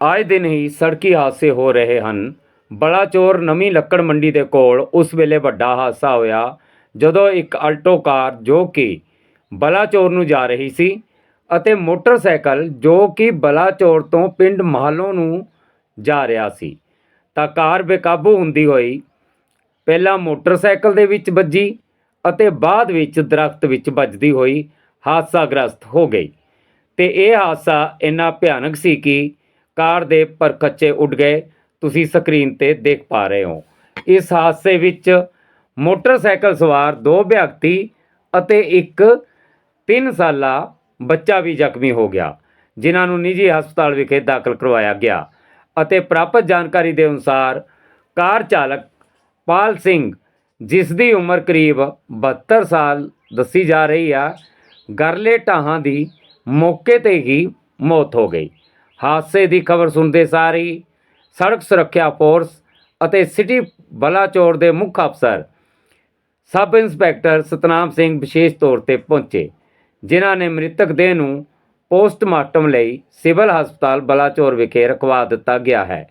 ਆਏ ਦਿਨ ਹੀ ਸੜਕੀ ਹਾਦਸੇ ਹੋ ਰਹੇ ਹਨ। ਬਲਾਚੌਰ ਨਵੀਂ ਲੱਕੜ ਮੰਡੀ ਦੇ ਕੋਲ ਉਸ ਵੇਲੇ ਵੱਡਾ ਹਾਦਸਾ ਹੋਇਆ, ਜਦੋਂ ਇੱਕ ਅਲਟੋ ਕਾਰ ਜੋ ਕਿ ਬਲਾਚੌਰ ਨੂੰ ਜਾ ਰਹੀ ਸੀ ਅਤੇ ਮੋਟਰਸਾਈਕਲ ਜੋ ਕਿ ਬਲਾਚੌਰ ਤੋਂ ਪਿੰਡ ਮਹਾਲੋਂ ਨੂੰ ਜਾ ਰਿਹਾ ਸੀ, ਤਾਂ ਕਾਰ ਬੇਕਾਬੂ ਹੁੰਦੀ ਹੋਈ ਪਹਿਲਾਂ ਮੋਟਰਸਾਈਕਲ ਦੇ ਵਿੱਚ ਵੱਜੀ ਅਤੇ ਬਾਅਦ ਵਿੱਚ ਦਰਖਤ ਵਿੱਚ ਵੱਜਦੀ ਹੋਈ ਹਾਦਸਾਗ੍ਰਸਤ ਹੋ ਗਈ। ਤੇ ਇਹ ਹਾਦਸਾ ਇੰਨਾ ਭਿਆਨਕ ਸੀ ਕਿ ਕਾਰ ਦੇ ਪਰਖੱਚੇ ਉੱਡ ਗਏ। ਤੁਸੀਂ ਸਕਰੀਨ ਤੇ ਦੇਖ ਪਾ ਰਹੇ ਹੋ। ਇਸ ਹਾਦਸੇ ਵਿੱਚ ਮੋਟਰਸਾਈਕਲ ਸਵਾਰ ਦੋ ਵਿਅਕਤੀ ਅਤੇ ਇੱਕ 3 ਸਾਲਾ ਬੱਚਾ ਵੀ ਜ਼ਖਮੀ ਹੋ ਗਿਆ, ਜਿਨ੍ਹਾਂ ਨੂੰ ਨਿੱਜੀ ਹਸਪਤਾਲ ਵਿਖੇ ਦਾਖਲ ਕਰਵਾਇਆ ਗਿਆ ਅਤੇ ਪ੍ਰਾਪਤ ਜਾਣਕਾਰੀ ਦੇ ਅਨੁਸਾਰ ਕਾਰ ਚਾਲਕ ਪਾਲ ਸਿੰਘ, ਜਿਸ ਦੀ ਉਮਰ ਕਰੀਬ 72 ਸਾਲ, ਦੱਸੀ ਜਾ ਰਹੀ ਆ, ਗਰਲੇ ਢਾਹਾਂ ਦੀ ਮੌਕੇ ਤੇ ਹੀ ਮੌਤ ਹੋ ਗਈ। ਹਾਦਸੇ ਦੀ ਖਬਰ ਸੁਣਦੇ ਸਾਰ ਹੀ ਸੜਕ ਸੁਰੱਖਿਆ ਫੋਰਸ ਅਤੇ ਸਿਟੀ ਬਲਾਚੌਰ ਦੇ ਮੁੱਖ ਅਫਸਰ ਸਬ ਇੰਸਪੈਕਟਰ ਸਤਨਾਮ ਸਿੰਘ ਵਿਸ਼ੇਸ਼ ਤੌਰ ਤੇ ਪਹੁੰਚੇ, ਜਿਨ੍ਹਾਂ ਨੇ ਮ੍ਰਿਤਕ ਦੇਹ ਨੂੰ ਪੋਸਟਮਾਰਟਮ ਲਈ ਸਿਵਲ ਹਸਪਤਾਲ ਬਲਾਚੌਰ ਵਿਖੇ ਰਖਵਾ ਦਿੱਤਾ ਗਿਆ ਹੈ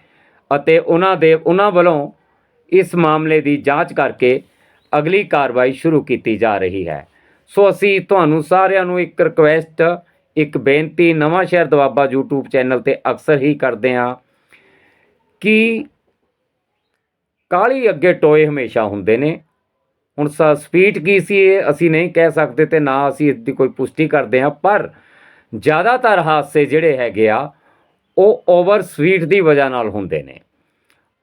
ਅਤੇ ਉਹਨਾਂ ਦੇ, ਉਹਨਾਂ ਵੱਲੋਂ ਇਸ ਮਾਮਲੇ ਦੀ ਜਾਂਚ ਕਰਕੇ ਅਗਲੀ ਕਾਰਵਾਈ ਸ਼ੁਰੂ ਕੀਤੀ ਜਾ ਰਹੀ ਹੈ। ਸੋ ਅਸੀਂ ਤੁਹਾਨੂੰ ਸਾਰਿਆਂ ਨੂੰ ਇੱਕ ਰਿਕੁਐਸਟ ਇੱਕ ਬੇਨਤੀ ਨਵਾਂ ਸ਼ਹਿਰ ਦਵਾਬਾ YouTube ਚੈਨਲ ਤੇ ਅਕਸਰ ਹੀ ਕਰਦੇ ਹਾਂ ਕਿ ਕਾਲੀ ਅੱਗੇ ਟੋਏ ਹਮੇਸ਼ਾ ਹੁੰਦੇ ਨੇ। ਹੁਣ ਸ ਸਪੀਡ ਕੀ ਸੀ ਇਹ ਅਸੀਂ ਨਹੀਂ ਕਹਿ ਸਕਦੇ ਤੇ ਨਾ ਅਸੀਂ ਇਸ ਦੀ ਕੋਈ ਪੁਸ਼ਟੀ ਕਰਦੇ ਹਾਂ, ਪਰ ਜ਼ਿਆਦਾਤਰ ਹਾਦਸੇ ਜਿਹੜੇ ਹੈਗੇ ਆ, ਉਹ ਓਵਰ ਸਪੀਡ ਦੀ ਵਜ੍ਹਾ ਨਾਲ ਹੁੰਦੇ ਨੇ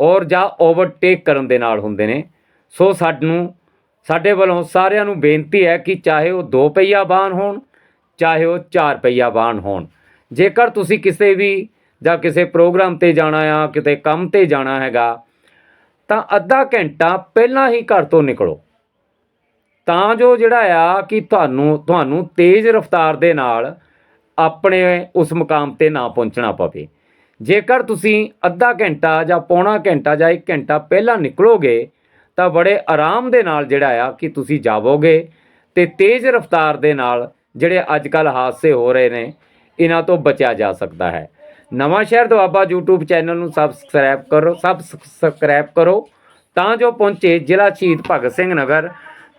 ਔਰ ਜਾਂ ਓਵਰਟੇਕ ਕਰਨ ਦੇ ਨਾਲ ਹੁੰਦੇ ਨੇ। ਸੋ ਸਾਨੂੰ, ਸਾਡੇ ਵੱਲੋਂ ਸਾਰਿਆਂ ਨੂੰ ਬੇਨਤੀ ਹੈ ਕਿ ਚਾਹੇ ਉਹ ਦੋ ਪਹੀਆ ਵਾਹਨ ਹੋਣ ਚਾਹੇ ਉਹ ਚਾਰ ਪਹੀਆ ਵਾਹਨ ਹੋਣ। ਜੇਕਰ ਤੁਸੀਂ ਕਿਸੇ ਵੀ ਜਾਂ ਕਿਸੇ ਪ੍ਰੋਗਰਾਮ ਤੇ ਜਾਣਾ ਆ, ਕਿਤੇ ਕੰਮ ਤੇ ਜਾਣਾ ਹੈਗਾ, ਤਾਂ ਅੱਧਾ ਘੰਟਾ ਪਹਿਲਾਂ ਹੀ ਘਰ ਤੋਂ ਨਿਕਲੋ। ਤਾਂ ਜੋ ਜਿਹੜਾ ਆ ਕਿ ਤੁਹਾਨੂੰ ਤੁਹਾਨੂੰ ਤੇਜ਼ ਰਫ਼ਤਾਰ ਦੇ ਨਾਲ ਆਪਣੇ ਉਸ ਮੁਕਾਮ ਤੇ ਨਾ ਪਹੁੰਚਣਾ ਪਵੇ। ਜੇਕਰ ਤੁਸੀਂ ਅੱਧਾ ਘੰਟਾ ਜਾਂ ਪੌਣਾ ਘੰਟਾ ਜਾਂ 1 ਘੰਟਾ ਪਹਿਲਾਂ ਨਿਕਲੋਗੇ, ਤਾਂ ਬੜੇ ਆਰਾਮ ਦੇ ਨਾਲ ਜਿਹੜਾ ਆ ਕਿ ਤੁਸੀਂ ਜਾਵੋਗੇ ਤੇ ਤੇਜ਼ ਰਫ਼ਤਾਰ ਦੇ ਨਾਲ ਜਿਹੜੇ ਅੱਜ ਕੱਲ ਹਾਦਸੇ ਹੋ ਰਹੇ ਨੇ ਇਹਨਾਂ ਤੋਂ ਬਚਿਆ ਜਾ ਸਕਦਾ ਹੈ। Nawanshahr Doaba YouTube channel ਨੂੰ ਸਬਸਕ੍ਰਾਈਬ ਕਰੋ ਸਬਸਕ੍ਰਾਈਬ ਕਰੋ ਤਾਂ ਜੋ ਪਹੁੰਚੇ ਜ਼ਿਲ੍ਹਾ ਸ਼ਹੀਦ ਭਗਤ ਸਿੰਘ ਨਗਰ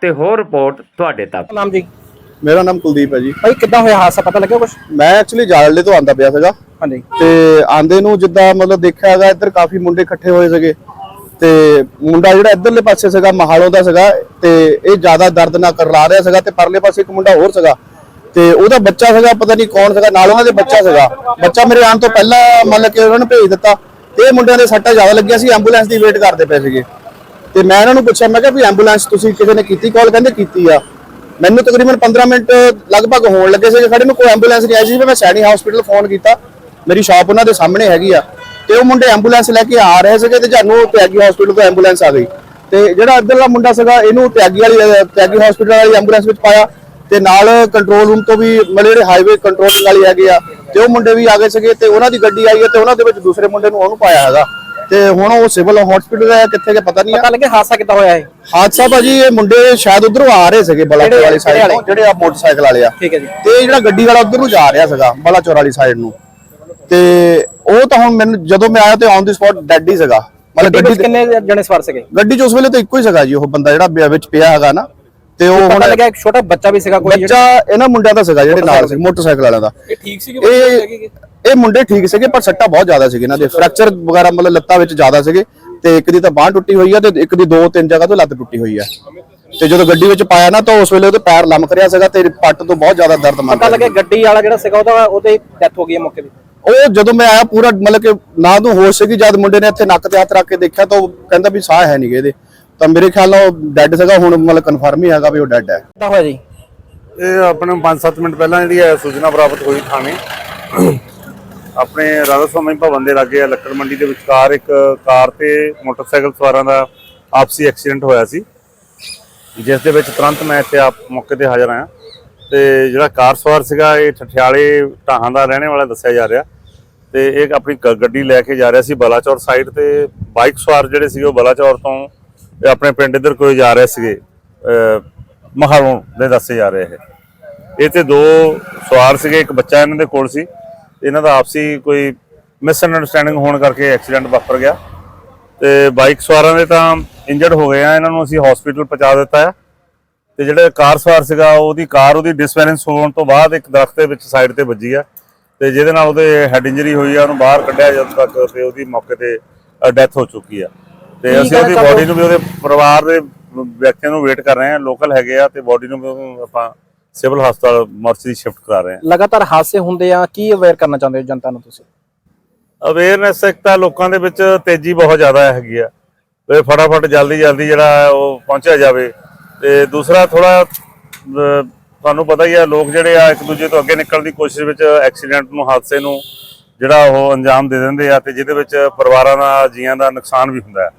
ਤੇ ਹੋਰ ਰਿਪੋਰਟ ਤੁਹਾਡੇ ਤੱਕ। ਨਾਮ ਜੀ? ਮੇਰਾ ਨਾਮ ਕੁਲਦੀਪ ਹੈ ਜੀ। ਭਾਈ ਕਿੱਦਾਂ ਹੋਇਆ ਹਾਦਸਾ? ਪਤਾ ਲੱਗਿਆ ਕੁਝ ਮੈਂ ਐਕਚੁਅਲੀ ਜਾਲਲੇ ਤੋਂ ਆਂਦਾ ਪਿਆ ਸੀਗਾ। ਹਾਂਜੀ। ਤੇ ਆਂਦੇ ਨੂੰ ਜਿੱਦਾਂ ਮਤਲਬ ਦੇਖਿਆ ਹੈਗਾ ਇੱਧਰ ਕਾਫੀ ਮੁੰਡੇ ਇਕੱਠੇ ਹੋਏ ਸੀਗੇ। ਤੇ ਮੁੰਡਾ ਜਿਹੜਾ ਇੱਧਰਲੇ ਪਾਸੇ ਸੀਗਾ ਮਹਾਲੋਂ ਦਾ ਸੀਗਾ ਤੇ ਇਹ ਜ਼ਿਆਦਾ ਦਰਦ ਨਾਲ ਕਰਲਾ ਰਿਹਾ ਸੀਗਾ ਤੇ ਪਰਲੇ ਪਾਸੇ ਇੱਕ ਮੁੰਡਾ ਹੋਰ ਸੀਗਾ। ਤੇ ਉਹਦਾ ਬੱਚਾ ਸੀਗਾ, ਪਤਾ ਨਹੀਂ ਕੌਣ ਸੀਗਾ, ਨਾਲ ਉਹਨਾਂ ਦੇ ਬੱਚਾ ਸੀਗਾ। ਬੱਚਾ ਮੇਰੇ ਆਉਣ ਤੋਂ ਪਹਿਲਾਂ ਮਤਲਬ ਕਿ ਉਹਨਾਂ ਨੂੰ ਭੇਜ ਦਿੱਤਾ। ਤੇ ਮੁੰਡਿਆਂ ਦੇ ਸੱਟਾਂ ਜ਼ਿਆਦਾ ਲੱਗਿਆ ਸੀ ਐਂਬੂਲੈਂਸ ਦੀ ਵੇਟ ਕਰਦੇ ਪਏ ਸੀਗੇ। ਤੇ ਮੈਂ ਇਹਨਾਂ ਨੂੰ ਪੁੱਛਿਆ, ਮੈਂ ਕਿਹਾ ਵੀ ਐਂਬੂਲੈਂਸ ਤੁਸੀਂ ਕਿਸੇ ਨੇ ਕੀਤੀ ਕਾਲ ਕਹਿੰਦੇ ਕੀਤੀ ਆ। ਮੈਨੂੰ ਤਕਰੀਬਨ 15 ਮਿੰਟ ਲਗਭਗ ਹੋਣ ਲੱਗੇ ਸੀ ਸਾਡੇ ਨੂੰ ਕੋਈ ਐਂਬੂਲੈਂਸ ਨਹੀਂ ਆਈ ਸੀ ਫਿਰ ਮੈਂ ਸੈਣੀ ਹਸਪੀਟਲ ਫੋਨ ਕੀਤਾ। ਮੇਰੀ ਸ਼ਾਪ ਉਹਨਾਂ ਦੇ ਸਾਹਮਣੇ ਹੈਗੀ ਆ। ਤੇ ਉਹ ਮੁੰਡੇ ਐਂਬੂਲੈਂਸ ਲੈ ਕੇ ਆ ਰਹੇ ਸੀਗੇ ਤੇ ਜਾਨੂੰ ਤਿਆਗੀ ਹਸਪੀਟਲ ਤੋਂ ਐਂਬੂਲੈਂਸ ਆ ਗਈ। ਤੇ ਜਿਹੜਾ ਇੱਧਰਲਾ ਮੁੰਡਾ ਸੀਗਾ, ਇਹਨੂੰ ਤਿਆਗੀ ਵਾਲੀ, ਤਿਆਗੀ ਹਸਪੀਟਲ ਵਾਲੀ ਐਂਬੂਲੈਂਸ ਵਿੱਚ ਪਾਇਆ। ਤੇ ਨਾਲ ਕੰਟਰੋਲ ਰੂਮ ਤੋਂ ਵੀ ਮਤਲਬ ਜਿਹੜੇ ਹਾਈਵੇ ਕੰਟਰੋਲਿੰਗ ਵਾਲੇ ਹੈਗੇ ਆ ਤੇ ਉਹ ਮੁੰਡੇ ਵੀ ਆ ਗਏ ਸੀਗੇ ਤੇ ਉਹਨਾਂ ਦੀ ਗੱਡੀ ਆਈ ਹੈ ਤੇ ਉਹਨਾਂ ਦੇ ਵਿੱਚ ਦੂਸਰੇ ਮੁੰਡੇ ਨੂੰ ਉਹਨੂੰ ਪਾਇਆ ਹੈਗਾ। ਤੇ ਹੁਣ ਉਹ ਸਿਵਲ ਹਸਪੀਟਲ ਹੈ ਕਿੱਥੇ ਕਿ ਪਤਾ ਨਹੀਂ ਆ ਪਤਾ ਲੱਗਿਆ ਹਾਦਸਾ ਕਿੱਦਾਂ ਹੋਇਆ ਇਹ? ਹਾਦਸਾ ਭਾਜੀ ਇਹ ਮੁੰਡੇ ਸ਼ਾਇਦ ਉਧਰੋਂ ਆ ਰਹੇ ਸੀਗੇ ਬਲਾਚੌਰ ਵਾਲੀ ਸਾਈਡ ਤੋਂ ਜਿਹੜੇ ਆ ਮੋਟਰਸਾਈਕਲ ਵਾਲੇ ਆ। ਠੀਕ ਹੈ ਜੀ। ਤੇ ਜਿਹੜਾ ਗੱਡੀ ਵਾਲਾ ਉਧਰ ਨੂੰ ਜਾ ਰਿਹਾ ਸੀਗਾ ਬਲਾਚੌਰ ਵਾਲੀ ਸਾਈਡ ਨੂੰ। ਤੇ ਉਹ ਤਾਂ ਹੁਣ ਮੈਨੂੰ ਜਦੋਂ ਮੈਂ ਆਇਆ ਤੇ ਔਨ ਦੀ ਸਪੌਟ ਡੈਡ ਹੀ ਸੀਗਾ। ਮਤਲਬ ਗੱਡੀ ਕਿੰਨੇ ਜਣੇ ਸਵਾਰ ਸੀਗੇ? ਗੱਡੀ 'ਚ ਉਸ ਵੇਲੇ ਤਾਂ ਇੱਕੋ ਹੀ ਸੀਗਾ ਜੀ ਉਹ ਬੰਦਾ ਜਿਹੜਾ ਵਿੱਚ ਪਿਆ ਹੈਗਾ ਨਾ। ਤੇ ਉਹ ਹੁਣ ਲੱਗਿਆ ਇੱਕ ਛੋਟਾ ਬੱਚਾ ਵੀ ਸੀਗਾ ਕੋਈ ਬੱਚਾ ਇਹਨਾਂ ਮੁੰਡਿਆਂ ਦਾ ਸੀਗਾ ਜਿਹੜੇ ਨਾਲ ਸੀ ਮੋਟਰਸਾਈਕਲ ਵਾਲਿਆਂ ਦਾ। ਇਹ ਠੀਕ ਸੀਗੇ ਇਹ ਇਹ ਮੁੰਡੇ ਠੀਕ ਸੀਗੇ ਪਰ ਸੱਟਾਂ ਬਹੁਤ ਜ਼ਿਆਦਾ ਸੀਗੇ ਇਹਨਾਂ ਦੇ। ਫ੍ਰੈਕਚਰ ਵਗੈਰਾ ਮਤਲਬ ਲੱਤਾਂ ਵਿੱਚ ਜ਼ਿਆਦਾ ਸੀਗੇ ਤੇ ਇੱਕ ਦੀ ਤਾਂ ਬਾਂਹ ਟੁੱਟੀ ਹੋਈ ਆ ਤੇ ਇੱਕ ਦੀ ਦੋ ਤਿੰਨ ਜਗ੍ਹਾ ਤੋਂ ਲੱਤ ਟੁੱਟੀ ਹੋਈ ਆ। ਤੇ ਜਦੋਂ ਗੱਡੀ ਵਿੱਚ ਪਾਇਆ ਨਾ ਤਾਂ ਉਸ ਵੇਲੇ ਉਹਦੇ ਪੈਰ ਲਮਕ ਰਿਹਾ ਸੀਗਾ ਤੇ ਪੱਟ ਤੋਂ ਬਹੁਤ ਜ਼ਿਆਦਾ ਦਰਦ ਮੰਨ ਪਤਾ ਲੱਗਿਆ ਗੱਡੀ ਵਾਲਾ ਜਿਹੜਾ ਸੀਗਾ ਉਹਦਾ ਉਹਦੇ ਡੈਥ ਹੋ ਗਈ ਮੌਕੇ ਤੇ। ਉਹ ਜਦੋਂ ਮੈਂ ਆਇਆ ਪੂਰਾ ਮਤਲਬ ਕਿ ਨਾ ਤੋਂ ਹੋਸ਼ ਸੀਗੀ ਜਦ ਮੁੰਡੇ ਨੇ ਇੱਥੇ ਨੱਕ ਤੇ ਹੱਥ ਰੱਖ ਕੇ ਦੇਖਿਆ ਤਾਂ ਉਹ ਕਹਿੰਦਾ ਵੀ ਸਾਹ ਹੈ ਨਹੀਂਗੇ ਇਹਦੇ। ਤਾਂ ਮੇਰੇ ਖਿਆਲ ਨਾਲ ਉਹ ਡੈੱਡ ਸੀਗਾ ਹੁਣ ਮਤਲਬ ਕਨਫਰਮ ਹੀ ਹੈਗਾ ਵੀ ਉਹ ਡੈੱਡ ਹੈ। ਕਿੱਦਾਂ ਹੋਇਆ ਜੀ? ਇਹ ਆਪਣੇ 5-7 ਮਿੰਟ ਪਹਿਲਾਂ ਜਿਹੜੀ ਹੈ ਸੂਚਨਾ ਪ੍ਰਾਪਤ ਹੋਈ ਥਾਣੇ। ਆਪਣੇ ਰਾਧਾ ਸਵਾਮੀ ਭਵਨ ਦੇ ਲਾਗੇ ਆ ਲੱਕੜ ਮੰਡੀ ਦੇ ਵਿਚਕਾਰ ਇੱਕ ਕਾਰ ਤੇ ਮੋਟਰਸਾਈਕਲ ਸਵਾਰਾਂ ਦਾ ਆਪਸੀ ਐਕਸੀਡੈਂਟ ਹੋਇਆ ਸੀ। ਜਿਸ ਦੇ ਵਿੱਚ ਤੁਰੰਤ ਮੈਂ ਇੱਥੇ ਆਪ ਮੌਕੇ ਤੇ ਹਾਜ਼ਰ ਆਇਆ। ਤੇ ਜਿਹੜਾ ਕਾਰ ਸਵਾਰ ਸੀਗਾ ਇਹ ਠਠਿਆਲੇ ਢਾਹਾਂ ਦਾ ਰਹਿਣੇ ਵਾਲਾ ਦੱਸਿਆ ਜਾ ਰਿਹਾ। ਤੇ ਇਹ ਆਪਣੀ ਗੱਡੀ ਲੈ ਕੇ ਜਾ ਰਿਹਾ ਸੀ ਬਲਾਚੌਰ ਸਾਈਡ ਤੇ। ਬਾਈਕ ਸਵਾਰ ਜਿਹੜੇ ਸੀਗੇ ਉਹ ਬਲਾਚੌਰ ਤੋਂ ਆਪਣੇ ਪਿੰਡ ਇੱਧਰ ਕੋਈ ਜਾ ਰਹੇ ਸੀਗੇ, ਅਹ ਦੇ ਦੱਸੇ ਜਾ ਰਹੇ ਇਹ। ਇਹ ਤੇ ਦੋ ਸਵਾਰ ਸੀਗੇ, ਇੱਕ ਬੱਚਾ ਇਹਨਾਂ ਦੇ ਕੋਲ ਸੀ। ਇਹਨਾਂ ਦਾ ਆਪਸੀ ਕੋਈ ਮਿਸਅੰਡਰਸਟੈਂਡਿੰਗ ਹੋਣ ਕਰਕੇ ਐਕਸੀਡੈਂਟ ਵਾਪਰ ਗਿਆ। ਤੇ ਬਾਈਕ ਸਵਾਰਾਂ ਦੇ ਤਾਂ ਇੰਜਰਡ ਹੋ ਗਏ ਆ, ਇਹਨਾਂ ਨੂੰ ਅਸੀਂ ਹਸਪੀਟਲ ਪਹੁੰਚਾ ਦਿੱਤਾ ਹੈ ਤੇ ਜਿਹੜਾ ਕਾਰ ਸਵਾਰ ਸੀਗਾ, ਉਹਦੀ ਕਾਰ ਉਹਦੀ ਡਿਸਬੈਲੈਂਸ ਹੋਣ ਤੋਂ ਬਾਅਦ ਇੱਕ ਦਰਖਤ ਦੇ ਵਿੱਚ ਸਾਈਡ ਤੇ ਵੱਜੀ ਆ। ਤੇ ਜਿਹਦੇ ਨਾਲ ਉਹਦੇ ਹੈਡ ਇੰਜਰੀ ਹੋਈ ਆ, ਉਹਨੂੰ ਬਾਹਰ ਕੱਢਿਆ ਜਦ ਤੱਕ ਤੇ ਉਹਦੀ ਮੌਕੇ ਤੇ ਡੈਥ ਹੋ ਚੁੱਕੀ ਆ। ਤੇ ਅਸੀਂ ਉਹਦੀ ਬੋਡੀ ਨੂੰ ਵੀ ਉਹਦੇ ਪਰਿਵਾਰ ਦੇ ਵਿਅਕਤੀਆਂ ਨੂੰ ਵੇਟ ਕਰ ਰਹੇ ਹਾਂ ਲੋਕਲ ਹੈਗੇ ਆ ਤੇ ਬੋਡੀ ਨੂੰ ਵੀ ਆਪਾਂ ਸਿਵਲ ਹਸਪਤਾਲ ਮਰਸੀ ਸ਼ਿਫਟ ਕਰਾ ਰਹੇ ਹਾਂ। ਲਗਾਤਾਰ ਹਾਦਸੇ ਹੁੰਦੇ ਆ ਕੀ ਅਵੇਅਰ ਕਰਨਾ ਚਾਹੁੰਦੇ ਹੋ ਜਨਤਾ ਨੂੰ ਤੁਸੀਂ? ਅਵੇਅਰਨੈਸ ਇੱਕ ਤਾਂ ਲੋਕਾਂ ਦੇ ਵਿੱਚ ਤੇਜ਼ੀ ਬਹੁਤ ਜ਼ਿਆਦਾ ਹੈਗੀ ਆ। ਵੀ ਫਟਾਫਟ ਜਲਦੀ ਜਲਦੀ ਜਿਹੜਾ ਉਹ ਪਹੁੰਚਿਆ ਜਾਵੇ। ਤੇ ਦੂਸਰਾ ਥੋੜਾ ਤੁਹਾਨੂੰ ਪਤਾ ਹੀ ਆ ਲੋਕ ਜਿਹੜੇ ਆ ਇੱਕ ਦੂਜੇ ਤੋਂ ਅੱਗੇ ਨਿਕਲਣ ਦੀ ਕੋਸ਼ਿਸ਼ ਵਿੱਚ ਐਕਸੀਡੈਂਟ ਨੂੰ ਹਾਦਸੇ ਨੂੰ ਜਿਹੜਾ ਉਹ ਅੰਜਾਮ ਦੇ ਦਿੰਦੇ ਆ ਤੇ ਜਿਹਦੇ ਵਿੱਚ ਪਰਿਵਾਰਾਂ ਦਾ ਜੀਆਂ ਦਾ ਨੁਕਸਾਨ ਵੀ ਹੁੰਦਾ ਹੈ।